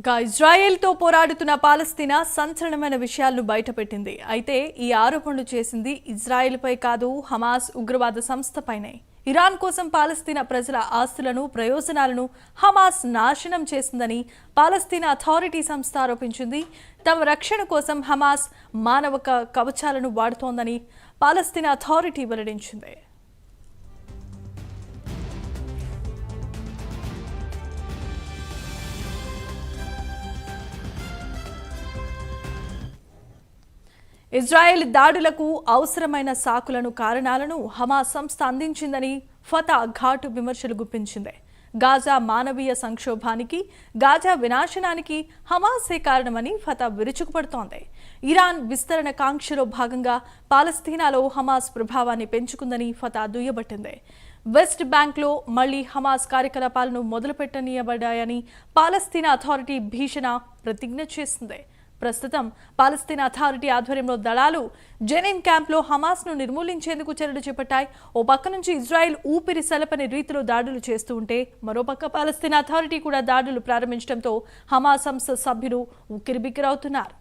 ఇక ఇజ్రాయెల్తో పోరాడుతున్న పాలస్తీనా సంచలనమైన విషయాలను బయటపెట్టింది. అయితే ఈ ఆరోపణలు చేసింది ఇజ్రాయెల్పై కాదు హమాస్ ఉగ్రవాద సంస్థపైనే. ఇరాన్ కోసం పాలస్తీనా ప్రజల ఆస్తులను ప్రయోజనాలను హమాస్ నాశనం చేసిందని పాలస్తీనా అథారిటీ సంస్థ ఆరోపించింది. తమ రక్షణ కోసం హమాస్ మానవక కవచాలను వాడుతోందని పాలస్తీనా అథారిటీ వెల్లడించింది. ఇజ్రాయెల్ దాడులకు అవసరమైన సాకులను కారణాలను హమాస్ సంస్థ అందించిందని ఫతా ఘాటు విమర్శలు గుప్పించింది. గాజా మానవీయ సంక్షోభానికి గాజా వినాశనానికి హమాసే కారణమని ఫతా విరుచుకుపడుతోంది. ఇరాన్ విస్తరణ కాంక్షలో భాగంగా పాలస్తీనాలో హమాస్ ప్రభావాన్ని పెంచుకుందని ఫతా దుయ్యబట్టింది. వెస్ట్ బ్యాంక్లో మళ్ళీ హమాస్ కార్యకలాపాలను మొదలుపెట్టనీయబడ్డాయని పాలస్తీనా అథారిటీ భీషణ ప్రతిజ్ఞ చేసింది. ప్రస్తుతం పాలస్తీన్ అథారిటీ ఆధ్వర్యంలో దళాలు జెనిన్ క్యాంప్లో హమాస్ను నిర్మూలించేందుకు చర్యలు చేపట్టాయి. ఓ పక్క నుంచి ఇజ్రాయెల్ ఊపిరి సలపని రీతిలో దాడులు చేస్తూ ఉంటే మరోపక్క పాలస్తీన్ అథారిటీ కూడా దాడులు ప్రారంభించడంతో హమాస్ సంస్థ సభ్యులు ఉక్కిరిబిక్కిరవుతున్నారు.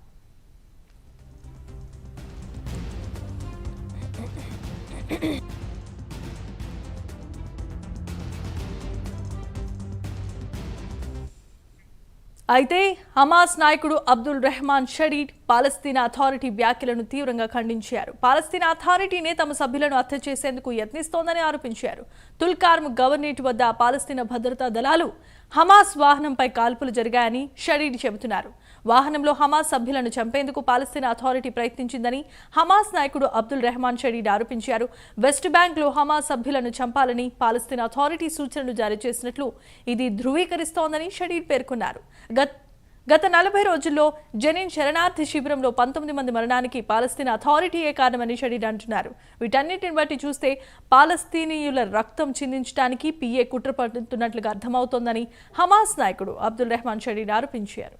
అయితే హమాస్ నాయకుడు అబ్దుల్ రెహమాన్ షరీడ్ పాలస్తీనా అథారిటీ వ్యాఖ్యలను తీవ్రంగా ఖండించారు. పాలస్తీనా అథారిటీనే తమ సభ్యులను హత్య చేసేందుకు యత్నిస్తోందని ఆరోపించారు. తుల్కార్మ్ గవర్నేట్ వద్ద పాలస్తీనా భద్రతా దళాలు హమాస్ వాహనంపై కాల్పులు జరిగాయని షరీడ్ చెబుతున్నారు. వాహనంలో హమాస్ సభ్యులను చంపేందుకు పాలస్తీనా అథారిటీ ప్రయత్నించిందని హమాస్ నాయకుడు అబ్దుల్ రెహమాన్ షరీడ్ ఆరోపించారు. వెస్ట్ బ్యాంక్లో హమాస్ సభ్యులను చంపాలని పాలస్తీనా అథారిటీ సూచనలు జారీ చేసినట్లు ఇది ధృవీకరిస్తోందని షరీడ్ పేర్కొన్నారు. గత గత నలభై రోజుల్లో జనిన్ శరణార్థి శిబిరంలో పంతొమ్మిది మంది మరణానికి పాలస్తీన్ అథారిటీయే కారణమని షడీడ్ అంటున్నారు. వీటన్నిటిని బట్టి చూస్తే పాలస్తీనీయుల రక్తం చిందించడానికి పిఏ కుట్ర పడుతున్నట్లుగా అర్థమవుతోందని హమాస్ నాయకుడు అబ్దుల్ రెహమాన్ షడీడ్ ఆరోపించారు.